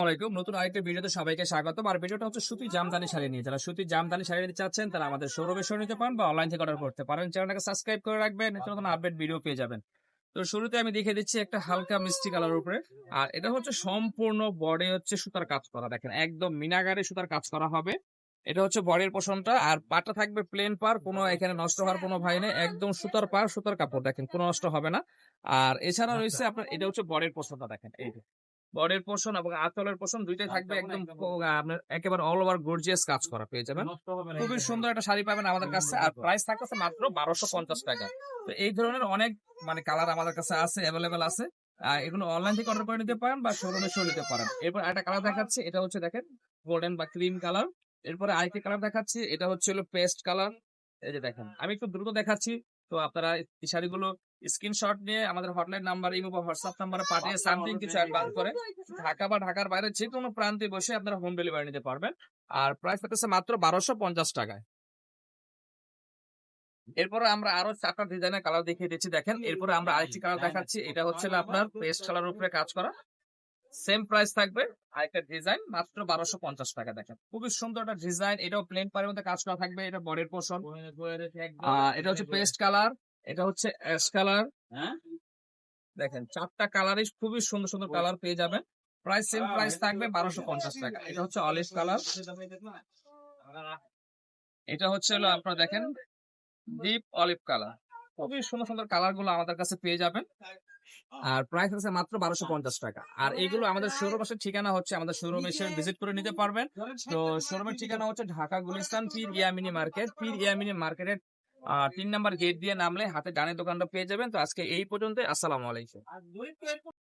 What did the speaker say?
আসসালামাইকুম নতুন আরেকটা ভিডিওতে সবাইকে স্বাগত আর ভিডিওটা হচ্ছে সুতি জামদানি শাড়ি নিয়ে। যারা সুতি জামদানি শাড়ি নিতে চাচ্ছেন, তারা আমাদের শোরুমে নিতে পারেন বা অনলাইন থেকে অর্ডার করতে পারেন। চ্যানেলটাকে সাবস্ক্রাইব করে রাখবেন। নতুন আপডেট ভিডিও পেয়ে যাবেন। তো শুরুতে আমি দেখিয়ে দিচ্ছি একটা হালকা মিষ্টি কালার উপরে। আর এটা হচ্ছে সম্পূর্ণ বডি হচ্ছে সুতার কাজ করা। দেখেন, একদম মিনাগারে সুতার কাজ করা হবে। এটা হচ্ছে বডির পোষণটা। আর পাটা থাকবে প্লেন পার, কোনো এখানে নষ্ট হওয়ার কোনো ভয় নেই। একদম সুতার পার, সুতার কাপড়। দেখেন, কোনো নষ্ট হবে না। আর এছাড়া রয়েছে আপনার, এটা হচ্ছে বডির পোষণটা। দেখেন, এই বডির পোষণ এবং আঁচলের পোষণ দুইটাই থাকবে একদম আপনার একেবারে অল ওভার গর্জিয়াস কাজ করা পেয়ে যাবেন। খুবই সুন্দর একটা শাড়ি পাবেন আমাদের কাছে। আর প্রাইস থাকতেছে মাত্র বারোশো পঞ্চাশ টাকা। তো এই ধরনের অনেক মানে কালার আমাদের কাছে আছে অ্যাভেলেবেল আছে। এগুলো অনলাইন থেকে অর্ডার করে নিতে পারেন বা শোরুমে শো নিতে পারেন। এরপর একটা কালার দেখাচ্ছি এটা হচ্ছে দেখেন গোল্ডেন বা ক্রিম কালার এরপরে আরেকটি কালার দেখাচ্ছি এটা হচ্ছে হলো পেস্ট কালার এই যে দেখেন আমি একটু দ্রুত দেখাচ্ছি তো আপনারা এই শাড়িগুলো স্ক্রিনশট নিয়ে আমাদের হটলাইন নাম্বার ইমো বা হোয়াটসঅ্যাপ নাম্বারে পাঠিয়ে সামথিং কিছু অ্যাডভান্স করে ঢাকা বা ঢাকার বাইরে যে কোনো প্রান্তে বসে আপনারা হোম ডেলিভারি নিতে পারবেন। আর প্রাইস থাকতেছে মাত্র বারোশো পঞ্চাশ টাকায়। এরপরে আমরা আরও চারটা ডিজাইনের কালার দেখিয়ে দিচ্ছি দেখেন। এরপরে আমরা আরেকটি কালার দেখাচ্ছি এটা হচ্ছে আপনার পেস্ট কালার উপরে কাজ করা। সেম প্রাইস থাকবে আরেকটা ডিজাইন মাত্র বারোশো পঞ্চাশ টাকা দেখেন। খুবই সুন্দর একটা ডিজাইন এটাও প্লেন পারের মধ্যে কাজ করা থাকবে এটা বডির পোর্শন এটা হচ্ছে পেস্ট কালার এটা হচ্ছে অ্যাশ কালার। দেখেন চারটা কালারই খুবই সুন্দর সুন্দর কালার পেয়ে যাবেন। প্রাইস সেম প্রাইস থাকবে বারোশো পঞ্চাশ টাকা। এটা হচ্ছে অলিভ কালার এটা হচ্ছে হলো আপনারা দেখেন ডিপ অলিভ কালার খুবই সুন্দর সুন্দর কালারগুলো আমাদের কাছে পেয়ে যাবেন। আর প্রাইস আছে মাত্র বারোশো পঞ্চাশ টাকা। আর এইগুলো আমাদের শোরুম আসে ঠিকানা হচ্ছে আমাদের শোরুম এসে ভিজিট করে নিতে পারবেন। তো শোরুমের ঠিকানা হচ্ছে ঢাকা গুলিস্তান পীর ইয়ামিনী মার্কেট। পীর ইয়ামিনী মার্কেটের তিন নাম্বার গেট দিয়ে নামলে হাতে ডানের দোকানটা পেয়ে যাবেন। তো আজকে এই পর্যন্ত আসসালামু আলাইকুম।